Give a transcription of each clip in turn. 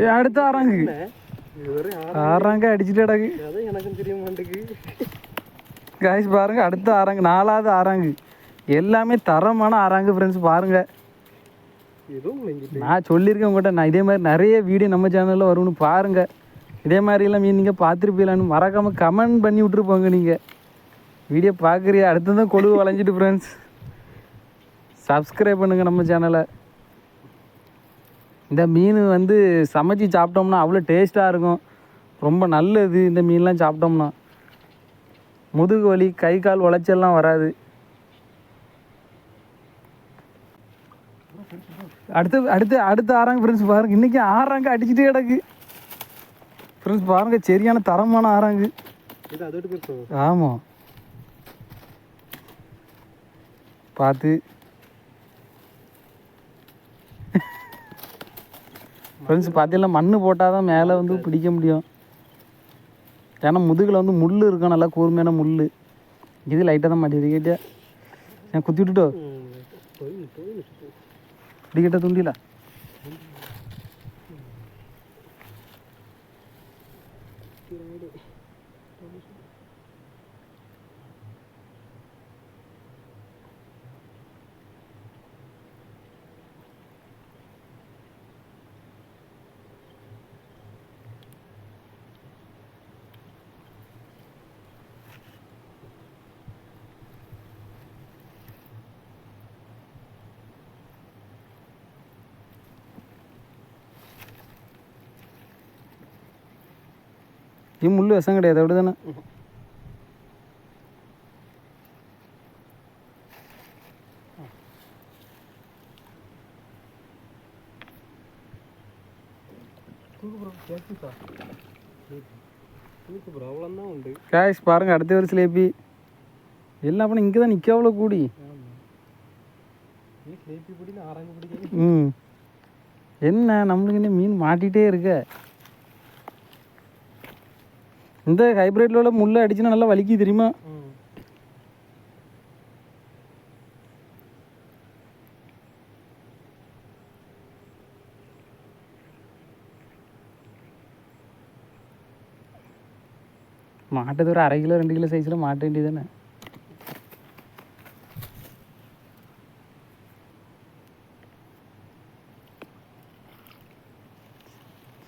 ஏ அடுத்த ஆறாங்கு. ஆறாங்க அடிச்சுட்டு கிடக்கு எனக்கும் தெரிய மாட்டேங்குது பாருங்க அடுத்த ஆறாங்கு நாலாவது ஆறாங்கு. எல்லாமே தரமான ஆறாங்கு ஃப்ரெண்ட்ஸ் பாருங்க. நான் சொல்லியிருக்கேன் உங்கள்கிட்ட நான் இதே மாதிரி நிறைய வீடியோ நம்ம சேனலில் வரும்னு பாருங்க. இதே மாதிரிலாம் மீன் நீங்கள் பார்த்துருப்பீங்களான்னு மறக்காமல் கமெண்ட் பண்ணி விட்டுட்டு போங்க நீங்கள் வீடியோ பார்க்குறிய? அடுத்து தான் கொழுவு வளைஞ்சிட்டு ஃப்ரெண்ட்ஸ் சப்ஸ்கிரைப் பண்ணுங்கள் நம்ம சேனலை இந்த மீன் வந்து சமைச்சு சாப்பிட்டோம்னா அவ்வளோ டேஸ்ட்டாக இருக்கும். ரொம்ப நல்லது இந்த மீன்லாம் சாப்பிட்டோம்னா. முதுகு வலி கை கால் உளைச்சல்லாம் வராது. அடுத்து அடுத்து அடுத்து ஆறாங்க ஃப்ரெண்ட்ஸ் பாருங்க. இன்னைக்கு ஆறாங்க அடிச்சுட்டே கிடக்கு. ஃப்ரெண்ட்ஸ் பாருங்க சரியான தரமான ஆறாங்க. ஆமாம் பார்த்து ஃப்ரெண்ட்ஸ் பார்த்தீங்கன்னா மண் போட்டால் தான் மேலே வந்து பிடிக்க முடியும். ஏன்னா முதுகில் வந்து முள் இருக்கும். நல்லா கூர்மையான முள் இது லைட்டாக தான் மாட்டேது. கேட்டியா? நான் குத்தி விட்டுட்டோ? போய் போய் பிடிக்கிட்ட துண்டில? முள் விஷம் கிடையாது அப்படி தானே தூக்கு பாருங்க அடுத்த வருஷம் சிலேபி எல்லாம் அப்புறம் இங்கே தான் நிற்க அவ்வளோ கூடி நீ என்ன நம்மளுக்கு என்ன மீன் மாட்டிகிட்டே இருக்க இந்த ஹைப்ரிட்ல உள்ள முள்ளை அடிச்சுன்னா நல்லா வலிக்கு தெரியுமா? மாட்டது ஒரு அரை கிலோ ரெண்டு கிலோ சைஸில் மாட்ட வேண்டியது தானே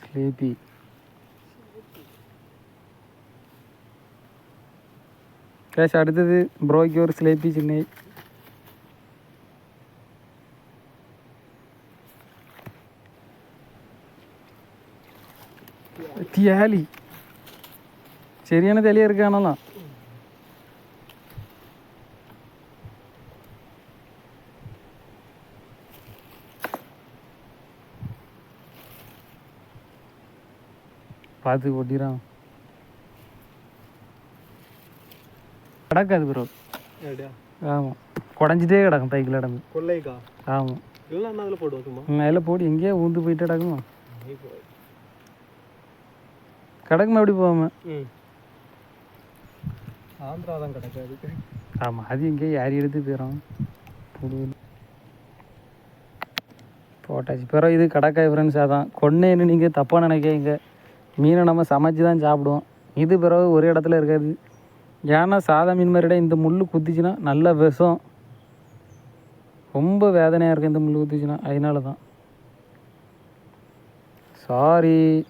ஸ்லேபி கேஷ் அடுத்தது ப்ரோய்க்கு ஒரு ஸ்லேபி சின்ன தியாலி சரியான தெளியா இருக்கானலாம் பார்த்து ஒட்டிறான் கிடக்காது ப்ரோ ஆமாம் குடஞ்சிட்டே கிடக்கும் தைக்கில் கிடந்து. கொள்ளைக்கா? ஆமாம் இல்லை என்ன அதில் போடுவோம் சும்மா? மேலே போடி எங்கேயோ ஊந்து போயிட்டு கிடக்குமா? கிடக்குமா எப்படி போகாமல் ம். ஆந்திரா தான் கிடைக்காது. ஆமாம் அது எங்கேயோ யாரி எடுத்து போயிடும். போட்டாச்சு. பிறகு இது கடக்காய் ஃப்ரெண்ட்ஸ் அதான். கொன்னேன்னு நீங்கள் தப்பாக நினைக்காதீங்க. மீனை நம்ம சமைச்சு தான் சாப்பிடுவோம். இது பிறகு ஒரு இடத்துல இருக்காது. ஏன்னா சாதா மீன் மாதிரிட இந்த முள் குத்திச்சுன்னா நல்ல விஷம். ரொம்ப வேதனையாக இருக்குது இந்த முள் குத்திச்சுன்னா. அதனால தான் சாரி